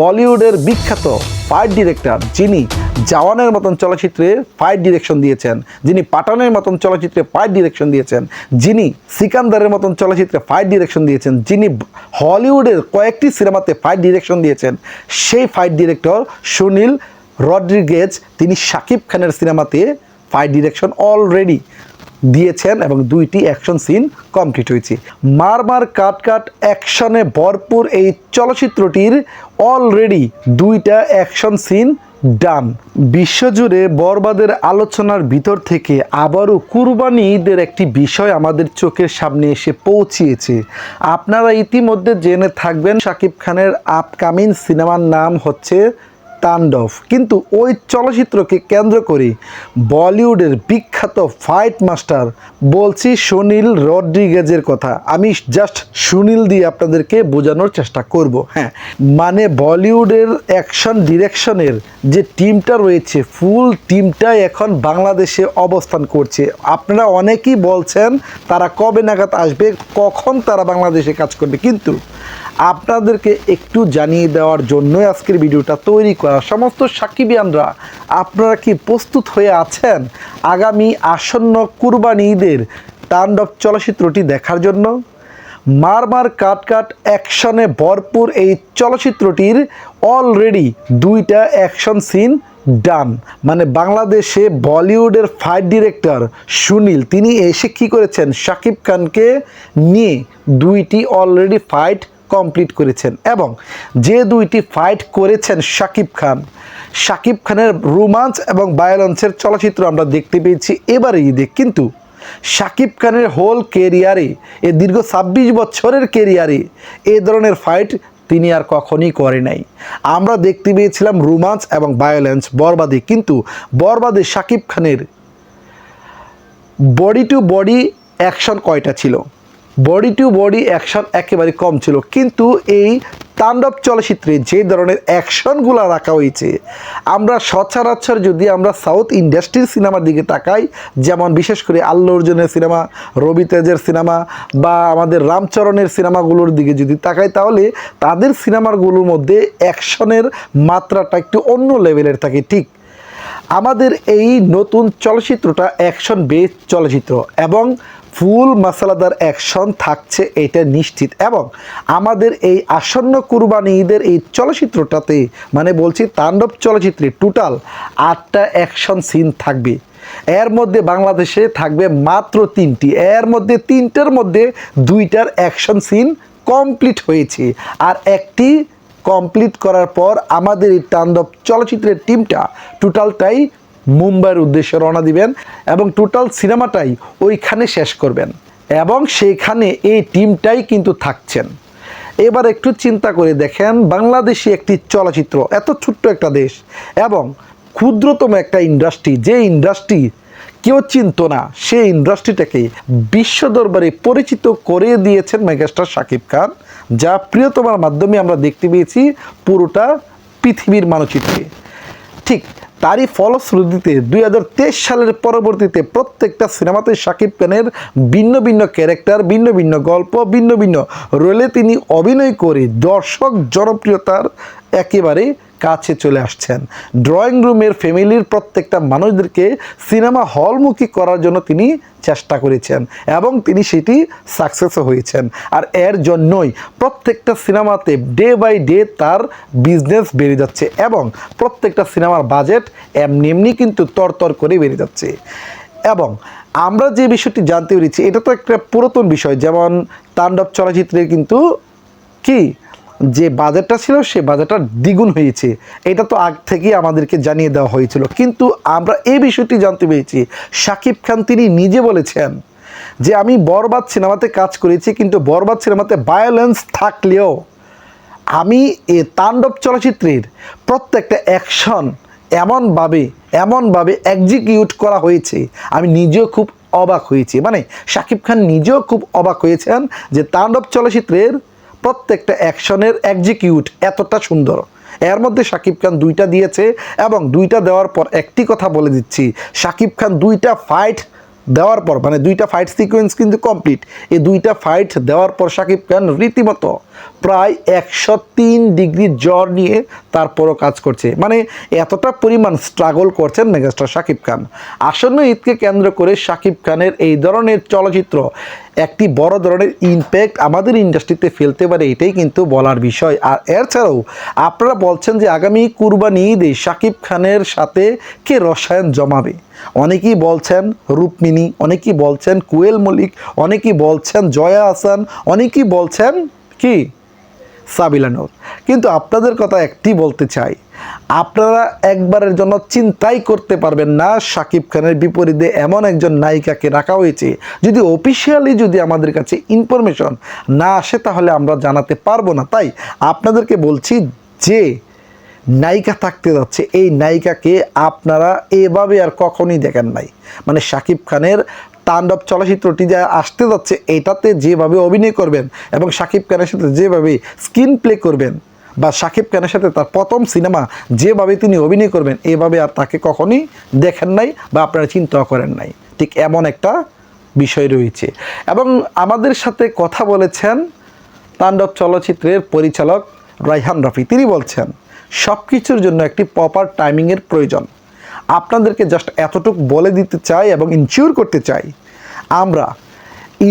বলিউডের বিখ্যাত fight director, যিনি জওয়ানের মতন চলচ্চিত্রে ফাইট ডিরেকশন দিয়েছেন, যিনি পাঠানের মতন চলচ্চিত্রে ফাইট ডিরেকশন দিয়েছেন, যিনি সিকান্দারের মতন চলচ্চিত্রে ফাইট ডিরেকশন দিয়েছেন, যিনি হলিউডের কয়েকটি সিনেমাতে ফাইট ডিরেকশন দিয়েছেন, সেই ফাইট ডিরেক্টর সুনীল রড্রিগেজ, তিনি শাকিব খানের সিনেমাতে ফাইট ডিরেকশন অলরেডি দিয়েছেন এবং দুইটি অ্যাকশন সিন কমপ্লিট হয়েছে। মার মার কাট কাট অ্যাকশনে ভরপুর এই চলচ্চিত্রটির অলরেডি দুইটা অ্যাকশন সিন ডান বিশ্বজুড়ে বরবাদের আলোচনার ভিতর থেকে আবারও কুরবানি ঈদের একটি বিষয় আমাদের চোখের সামনে এসে পৌঁছিয়েছে। আপনারা ইতিমধ্যে জেনে থাকবেন শাকিব খানের আপকামিং সিনেমার নাম হচ্ছে তাণ্ডব। কিন্তু ওই চলচ্চিত্রকে কেন্দ্র করে বলিউডের বিখ্যাত ফাইট মাস্টার বলছি সুনীল রড্রিগেজের কথা। আমি জাস্ট সুনীল দিয়ে আপনাদেরকে বোঝানোর চেষ্টা করব। হ্যাঁ মানে বলিউডের অ্যাকশন ডিরেকশনের যে টিমটা রয়েছে ফুল টিমটাই এখন বাংলাদেশে অবস্থান করছে। আপনারা অনেকেই বলছেন, তারা কবে নাগাদ আসবে, কখন তারা বাংলাদেশে কাজ করবে। কিন্তু আপনাদেরকে একটু জানিয়ে দেওয়ার জন্যই আজকের ভিডিওটা তৈরি করা। সমস্ত সাকিবিয়ানরা, আপনারা কি প্রস্তুত হয়ে আছেন? আগামী আসন্ন কুরবানি ঈদের তাণ্ডব চলচ্চিত্রটি দেখার জন্য মার মার কাট কাট অ্যাকশনে ভরপুর এই চলচ্চিত্রটির অলরেডি দুইটা অ্যাকশন সিন ডান। মানে বাংলাদেশে বলিউডের ফাইট ডিরেক্টর সুনীল, তিনি এসে কী করেছেন? শাকিব খানকে নিয়ে দুইটি অলরেডি ফাইট কমপ্লিট করেছেন এবং যে দুইটি ফাইট করেছেন শাকিব খান, শাকিব খানের রোমান্স এবং ভায়োলেন্সের চলচ্চিত্র আমরা দেখতে পেয়েছি এবারে ঈদে। কিন্তু শাকিব খানের হোল কেরিয়ারে এ দীর্ঘ ছাব্বিশ বছরের কেরিয়ারে এ ধরনের ফাইট তিনি আর কখনই করে নাই। আমরা দেখতে পেয়েছিলাম রোমান্স এবং ভায়োলেন্স বরবাদে। কিন্তু বরবাদে শাকিব খানের বডি টু বডি অ্যাকশন কয়টা ছিল? বডি টু বডি অ্যাকশন একেবারে কম ছিল। কিন্তু এই তাণ্ডব চলচ্চিত্রে যে ধরনের অ্যাকশনগুলো রাখা হয়েছে, আমরা সচরাচর যদি আমরা সাউথ ইন্ডাস্ট্রির সিনেমার দিকে তাকাই, যেমন বিশেষ করে আল্লু অর্জুনের সিনেমা রবি তেজের সিনেমা বা আমাদের রামচরণের সিনেমাগুলোর দিকে যদি তাকাই, তাহলে তাদের সিনেমাগুলোর মধ্যে অ্যাকশনের মাত্রাটা একটু অন্য লেভেলের থাকে। ঠিক আমাদের এই নতুন চলচ্চিত্রটা অ্যাকশন বেস চলচ্চিত্র এবং ফুল মশলাদার অ্যাকশন থাকছে, এটা নিশ্চিত। এবং আমাদের এই আসন্ন কুরবানি ঈদের এই চলচ্চিত্রটাতে মানে বলছি তাণ্ডব চলচ্চিত্রে টোটাল আটটা অ্যাকশন সিন থাকবে। এর মধ্যে বাংলাদেশে থাকবে মাত্র তিনটি। এর মধ্যে তিনটার মধ্যে দুইটার অ্যাকশন সিন কমপ্লিট হয়েছে। আর একটি কমপ্লিট করার পর আমাদের এই তাণ্ডব চলচ্চিত্রের টিমটা টোটালটাই মুম্বাইয়ের উদ্দেশ্যে রওনা দিবেন এবং টোটাল সিনেমাটাই ওইখানে শেষ করবেন এবং সেইখানে এই টিমটাই কিন্তু থাকছেন। এবার একটু চিন্তা করে দেখেন বাংলাদেশি একটি চলচ্চিত্র, এত ছোট্ট একটা দেশ এবং ক্ষুদ্রতম একটা ইন্ডাস্ট্রি যে ইন্ডাস্ট্রি কেউ চিনত না, সেই ইন্ডাস্ট্রিটাকে বিশ্ব দরবারে পরিচিত করে দিয়েছেন মেগাস্টার শাকিব খান, যা প্রিয়তমার মাধ্যমে আমরা দেখতে পেয়েছি পুরোটা পৃথিবীর মানচিত্রে। ঠিক তারই ফলশ্রুতিতে দুই হাজার তেইশ সালের পরবর্তীতে প্রত্যেকটা সিনেমাতে শাকিব খানের ভিন্ন ভিন্ন ক্যারেক্টার, ভিন্ন ভিন্ন গল্প, ভিন্ন ভিন্ন রোলে তিনি অভিনয় করে দর্শক জনপ্রিয়তার একেবারে কাছে চলে আসছেন। ড্রয়িং রুমের ফ্যামিলির প্রত্যেকটা মানুষদেরকে সিনেমা হলমুখী করার জন্য তিনি চেষ্টা করেছেন এবং তিনি সেটি সাকসেসও হয়েছেন। আর এর জন্যই প্রত্যেকটা সিনেমাতে ডে বাই ডে তার বিজনেস বেড়ে যাচ্ছে এবং প্রত্যেকটা সিনেমার বাজেট এমনি এমনি কিন্তু তরতর করে বেড়ে যাচ্ছে। এবং আমরা যে বিষয়টি জানতে পেরেছি, এটা তো একটা পুরাতন বিষয়, যেমন তাণ্ডব চলচ্চিত্রের কিন্তু কি যে বাজেটটা ছিল, সে বাজেটটা দ্বিগুণ হয়েছে। এটা তো আগ থেকেই আমাদেরকে জানিয়ে দেওয়া হয়েছিল। কিন্তু আমরা এই বিষয়টি জানতে পেরেছি। শাকিব খান তিনি নিজে বলেছেন যে, আমি বরবাদ সিনেমাতে কাজ করেছি, কিন্তু বরবাদ সিনেমাতে ভায়োলেন্স থাকলেও আমি এ তাণ্ডব চলচ্চিত্রের প্রত্যেকটা অ্যাকশন এমনভাবে এমনভাবে এক্সিকিউট করা হয়েছে। আমি নিজেও খুব অবাক হয়েছি। মানে শাকিব খান নিজেও খুব অবাক হয়েছেন যে, তাণ্ডব চলচ্চিত্রের প্রত্যেকটা অ্যাকশনের এক্সিকিউট এতটা সুন্দর। এর মধ্যে শাকিব খান দুইটা দিয়েছে এবং দুইটা দেওয়ার পর একটি কথা বলে দিচ্ছি শাকিব খান দুইটা ফাইট দেওয়ার পর মানে দুইটা ফাইট সিকোয়েন্স কিন্তু কমপ্লিট এই দুইটা ফাইট দেওয়ার পর শাকিব খান রীতিমতো প্রায় একশো তিন ডিগ্রি জ্বর নিয়ে তারপরও কাজ করছে। মানে এতটা পরিমাণ স্ট্রাগল করছেন মেগাস্টার শাকিব খান। আসন্ন ঈদকে কেন্দ্র করে শাকিব খানের এই ধরনের চলচ্চিত্র একটি বড় ধরনের ইম্প্যাক্ট আমাদের ইন্ডাস্ট্রিতে ফেলতে পারে, এটাই কিন্তু বলার বিষয়। আর এছাড়াও আপনারা বলছেন যে আগামী কুরবানি ঈদে শাকিব খানের সাথে কে রসায়ন জমাবে? অনেকেই বলছেন রূপমিনী অনেকেই বলছেন কুয়েল মল্লিক, অনেকেই বলছেন জয়া আসান অনেকেই বলছেন কি? সাবিলানোর কিন্তু আপনাদের কথা একটি বলতে চাই, আপনারা একবারের জন্য চিন্তাই করতে পারবেন না, শাকিব খানের বিপরীতে এমন একজন নায়িকাকে রাখা হয়েছে, যদি অফিসিয়ালি যদি আমাদের কাছে ইনফরমেশন না আসে তাহলে আমরা জানাতে পারব না। তাই আপনাদেরকে বলছি যে, নায়িকা থাকতে যাচ্ছে, এই নায়িকাকে আপনারা এভাবে আর কখনই দেখেন নাই। মানে শাকিব খানের তাণ্ডব চলচ্চিত্রটি যা আসতে যাচ্ছে, এটাতে যেভাবে অভিনয় করবেন এবং সাকিব খানের সাথে যেভাবে স্ক্রিন প্লে করবেন বা সাকিব খানের সাথে তার প্রথম সিনেমা যেভাবে তিনি অভিনয় করবেন, এভাবে আর তাকে কখনই দেখেন নাই বা আপনারা চিন্তাও করেন নাই। ঠিক এমন একটা বিষয় রয়েছে। এবং আমাদের সাথে কথা বলেছেন তাণ্ডব চলচ্চিত্রের পরিচালক রাইহান রফি। তিনি বলছেন সব কিছুর জন্য একটি প্রপার টাইমিংয়ের প্রয়োজন। আপনাদেরকে জাস্ট এতটুকু বলে দিতে চাই এবং ইনশিওর করতে চাই, আমরা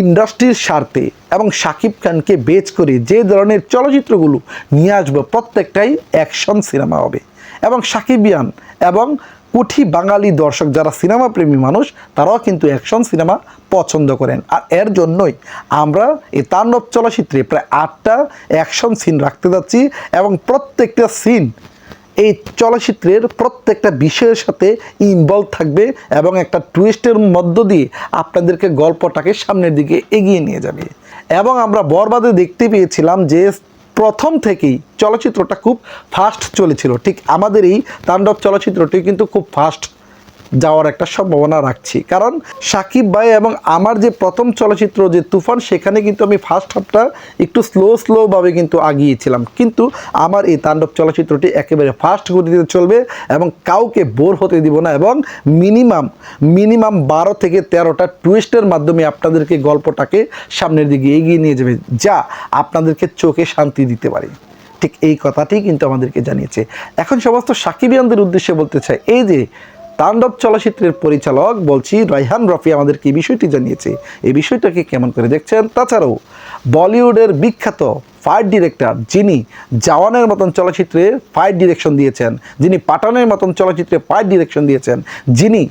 ইন্ডাস্ট্রির স্বার্থে এবং শাকিব খানকে বেচ করে যে ধরনের চলচ্চিত্রগুলো নিয়ে আসব, প্রত্যেকটাই অ্যাকশন সিনেমা হবে। এবং সাকিবিয়ান এবং কুঠি বাঙালি দর্শক যারা সিনেমা প্রেমী মানুষ, তারাও কিন্তু অ্যাকশন সিনেমা পছন্দ করেন। আর এর জন্যই আমরা এই তাণ্ডব চলচ্চিত্রে প্রায় আটটা অ্যাকশন সিন রাখতে যাচ্ছি এবং প্রত্যেকটা সিন এই চলচ্চিত্রের প্রত্যেকটা বিষয়ের সাথে ইনভলভ থাকবে এবং একটা টুইস্টের মধ্য দিয়ে আপনাদেরকে গল্পটাকে সামনের দিকে এগিয়ে নিয়ে যাবে। এবং আমরা বরবাদে দেখতে পেয়েছিলাম যে প্রথম থেকেই চলচ্চিত্রটা খুব ফাস্ট চলেছিল। ঠিক আমাদের এই তাণ্ডব চলচ্চিত্রটি কিন্তু খুব ফাস্ট যাওয়ার একটা সম্ভাবনা রাখছি। কারণ সাকিব ভাই এবং আমার যে প্রথম চলচ্চিত্র যে তুফান, সেখানে কিন্তু আমি ফার্স্ট হাফটা একটু স্লো স্লোভাবে কিন্তু আগিয়েছিলাম। কিন্তু আমার এই তাণ্ডব চলচ্চিত্রটি একেবারে ফাস্ট গতিতে চলবে এবং কাউকে বোর হতে দিব না এবং মিনিমাম মিনিমাম বারো থেকে তেরোটা টুইস্টের মাধ্যমে আপনাদেরকে গল্পটাকে সামনের দিকে এগিয়ে নিয়ে যাবে, যা আপনাদেরকে চোখে শান্তি দিতে পারে। ঠিক এই কথাটি কিন্তু আমাদেরকে জানিয়েছে। এখন সমস্ত সাকিবিয়ানদের উদ্দেশ্যে বলতে চাই, এই যে তাণ্ডব চলচ্চিত্রের পরিচালক বলছি রাইহান রফি আমাদেরকে এই বিষয়টি জানিয়েছে? এই বিষয়টাকে কেমন করে দেখছেন? তাছাড়াও বলিউডের বিখ্যাত ফাইট ডিরেক্টর যিনি জওয়ানের মতন চলচ্চিত্রে ফাইট ডিরেকশন দিয়েছেন, যিনি পাঠানের মতন চলচ্চিত্রে ফাইট ডিরেকশন দিয়েছেন, যিনি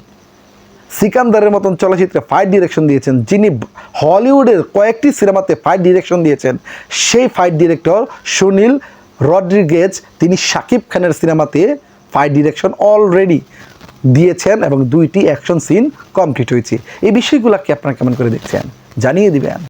সিকান্দারের মতন চলচ্চিত্রে ফাইট ডিরেকশন দিয়েছেন, যিনি হলিউডের কয়েকটি সিনেমাতে ফাইট ডিরেকশন দিয়েছেন, সেই ফাইট ডিরেক্টর সুনীল রড্রিগেজ, তিনি শাকিব খানের সিনেমাতে ফাইট ডিরেকশন অলরেডি দিয়েছেন এবং দুইটি অ্যাকশন সিন কমপ্লিট হয়েছে। এই বিষয়গুলোকে আপনারা কেমন করে দেখছেন? জানিয়ে দিবেন।